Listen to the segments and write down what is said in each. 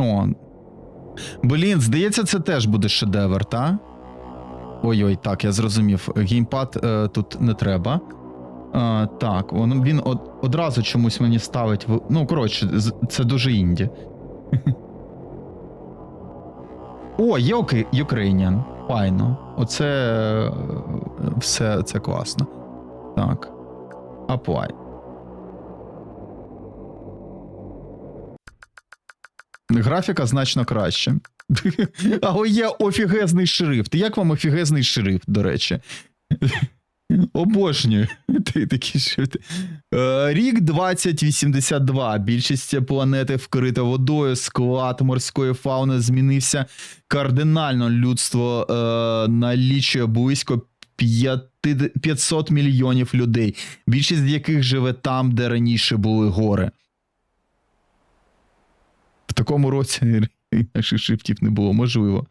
О. Блін, здається, це теж буде шедевр, та? Ой-ой, так, я зрозумів. Геймпад е, тут не треба. Е, так, він, він од, одразу чомусь мені ставить. В... Ну, коротше, це дуже інді. О, є Ukrainian. Файно. Оце е, все це класно. Так. Apply. Графіка значно краще. Але є офігезний шрифт. Як вам офігезний шрифт, до речі? Обожнюю. Ти такі шрифти. Е, Рік 2082. Більшість планети вкрита водою. Склад морської фауни змінився кардинально. Людство е, налічує близько 500 мільйонів людей, більшість з яких живе там, де раніше були гори. Такому році наших шрифтів не було, можливо.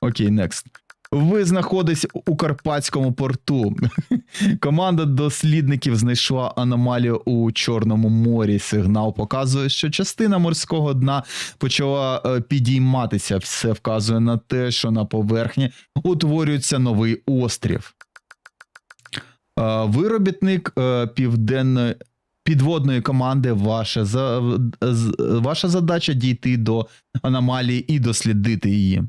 Окей, next. Ви знаходитесь у Карпатському порту. Команда дослідників знайшла аномалію у Чорному морі. Сигнал показує, що частина морського дна почала е, підійматися. Все вказує на те, що на поверхні утворюється новий острів. Е, Виробітник е, південної підводної команди. Ваша, за, ваша задача дійти до аномалії і дослідити її.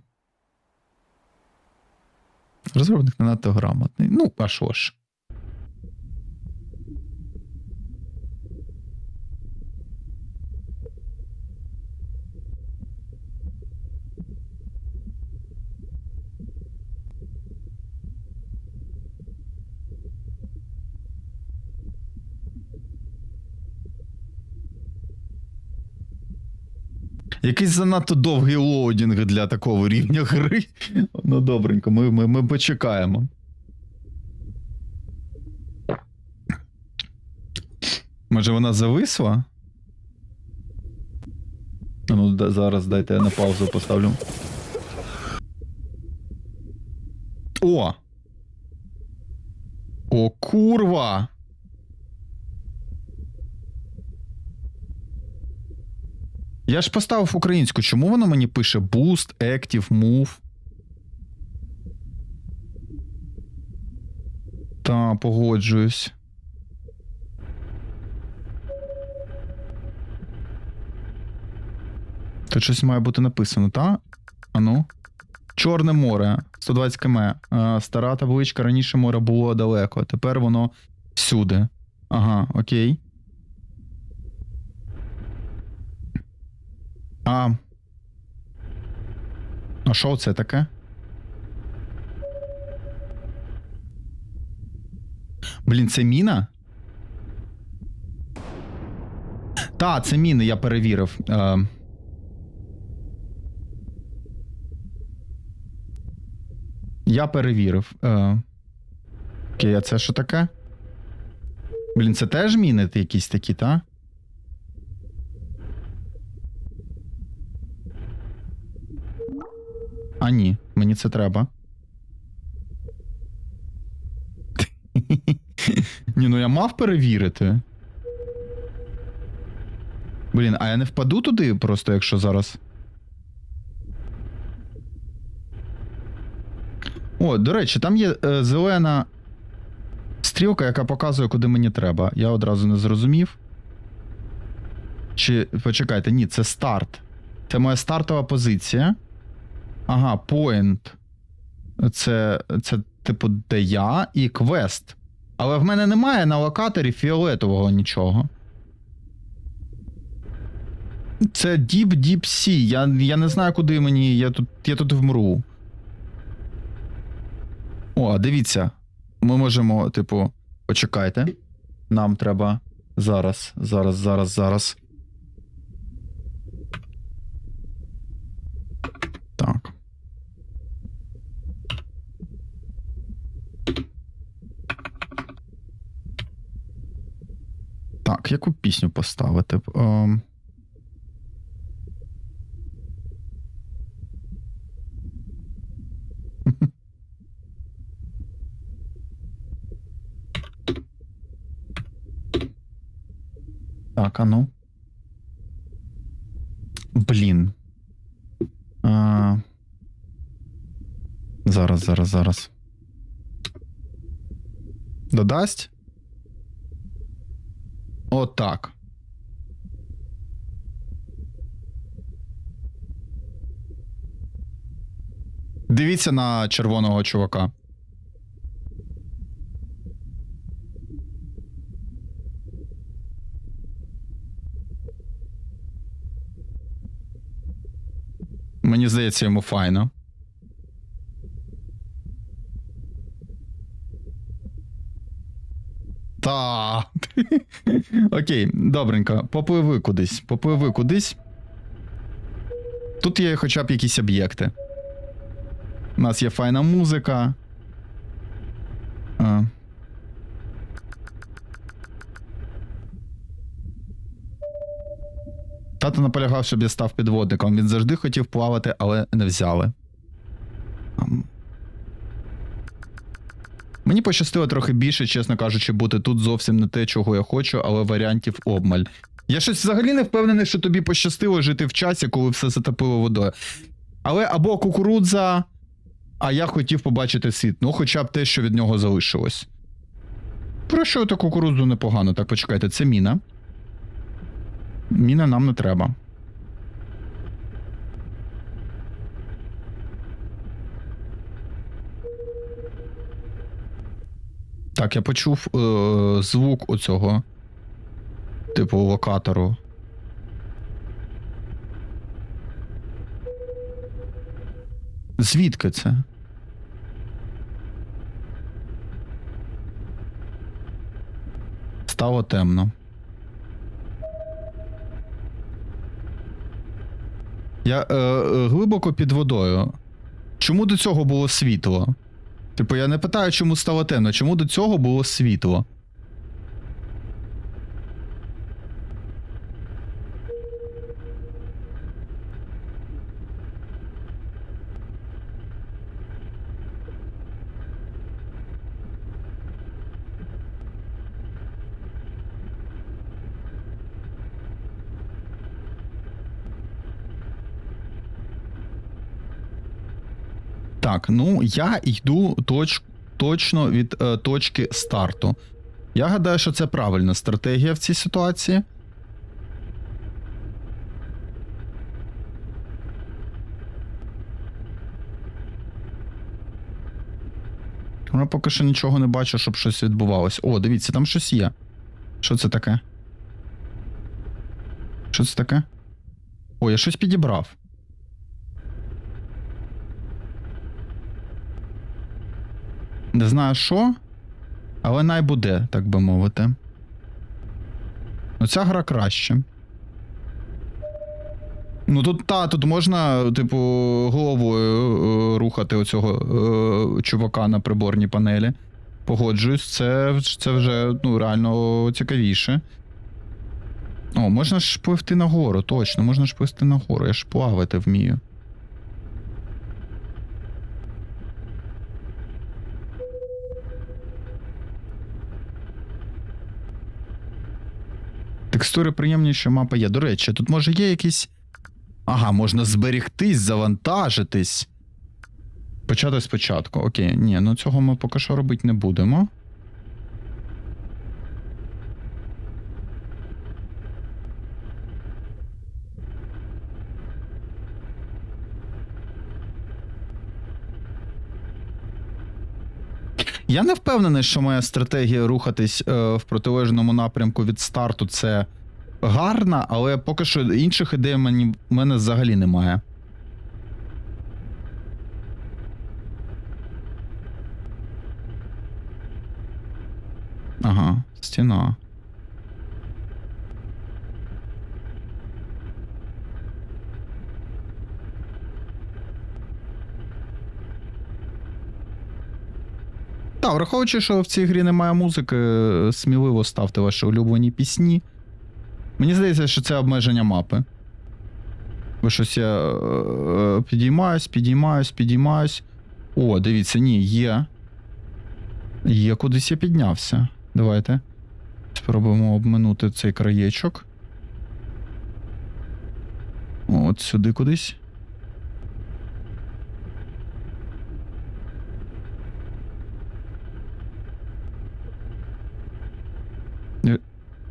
Розробник не надто грамотний. Ну, а що ж. Якийсь занадто довгий лоудінг для такого рівня гри. Ну, добренько, ми, ми, ми почекаємо. Може, вона зависла? Ну, да, зараз дайте я на паузу поставлю. О! О, курва! Я ж поставив українську. Чому воно мені пише Boost, Active, Move? Та, погоджуюсь. Тут щось має бути написано, та? Ану. Чорне море, 120 км. Е, Стара табличка, раніше море було далеко, тепер воно всюди. Ага, окей. А. А що це таке? Блін, це міна? Та, це міни, я перевірив. Е... Я перевірив. Е... Окей, а це що таке? Блін, це теж міни якісь такі, та? Ні, мені це треба. Ні, ну я мав перевірити. Блін, а я не впаду туди просто, якщо зараз. О, до речі, там є е, зелена стрілка, яка показує, куди мені треба. Я одразу не зрозумів. Чи. Почекайте, ні, це старт. Це моя стартова позиція. Ага, point. Це, це, типу, де я і квест. Але в мене немає на локаторі фіолетового нічого. Це Deep Deep Sea. Я, я не знаю, куди мені. Я тут, я тут вмру. О, дивіться. Ми можемо, типу, почекайте. Нам треба зараз, зараз, зараз, зараз. Яку пісню поставити? Um... Так, а ну. Блін. А... Зараз, зараз, зараз. Додасть? Отак. Дивіться на червоного чувака. Мені здається, йому файно. Та. Окей, добренько. Попливи кудись. Попливи кудись. Тут є хоча б якісь об'єкти. У нас є файна музика. А. Тато наполягав, щоб я став підводником. Він завжди хотів плавати, але не взяли. Мені пощастило трохи більше, чесно кажучи, бути тут зовсім не те, чого я хочу, але варіантів обмаль. Я щось взагалі не впевнений, що тобі пощастило жити в часі, коли все затопило водою. Але або кукурудза, а я хотів побачити світ. Ну, хоча б те, що від нього залишилось. Про що та кукурудзу непогано? Так, почекайте, це міна. Міна нам не треба. Так, я почув е- звук оцього. Типу локатору. Звідки це? Стало темно. Я е, е, глибоко під водою. Чому до цього було світло? Типу, я не питаю, чому стало темно, чому до цього було світло? Так, ну я йду точ, точно від е, точки старту. Я гадаю, що це правильна стратегія в цій ситуації. Я поки що нічого не бачу, щоб щось відбувалось. О, дивіться, там щось є. Що це таке? Що це таке? О, я щось підібрав. Не знаю що, але най буде, так би мовити. Ну, ця гра краще. Ну тут та, тут можна, типу, головою е, рухати оцього е, чувака на приборній панелі. Погоджуюсь, це, це вже ну, реально цікавіше. О, можна ж пливти нагору, точно, можна ж пливти нагору, я ж плавати вмію. Текстури приємніші, мапа є. До речі, тут може є якісь. Ага, можна зберігтись, завантажитись. Почати спочатку. Окей, ні, ну цього ми поки що робити не будемо. Я не впевнений, що моя стратегія рухатись е, в протилежному напрямку від старту це гарна, але поки що інших ідей мені, в мене взагалі немає. Ага, стіна. Так, враховуючи, що в цій грі немає музики, е, сміливо ставте ваші улюблені пісні. Мені здається, що це обмеження мапи. Бо щось я е, е, підіймаюсь, підіймаюсь, підіймаюсь. О, дивіться, ні, є. Є, кудись я піднявся. Давайте. Спробуємо обминути цей краєчок. От сюди кудись.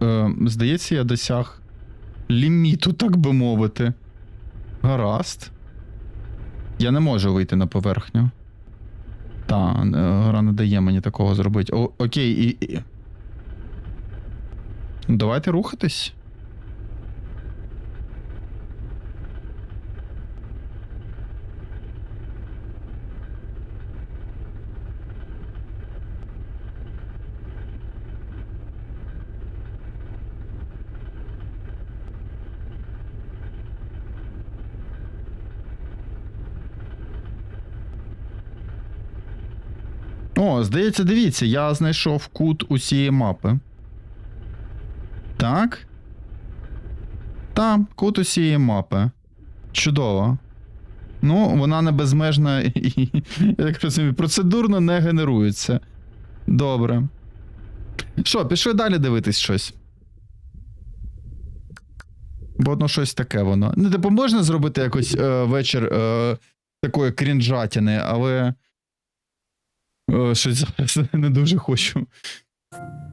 Е, здається, я досяг ліміту, так би мовити. Гаразд. Я не можу вийти на поверхню. Та, е, гра не дає мені такого зробити. О, окей, і. і... Давайте рухатись. О, здається, дивіться, я знайшов кут усієї мапи. Так. Там, кут усієї мапи. Чудово. Ну, вона не безмежна і, я так розумію, процедурно не генерується. Добре. Що, пішли далі дивитись щось. Бо ну щось таке воно. Ну, типу, можна зробити якось е, вечір е, такої крінжатіни, але. Е, щось зараз не дуже хочу.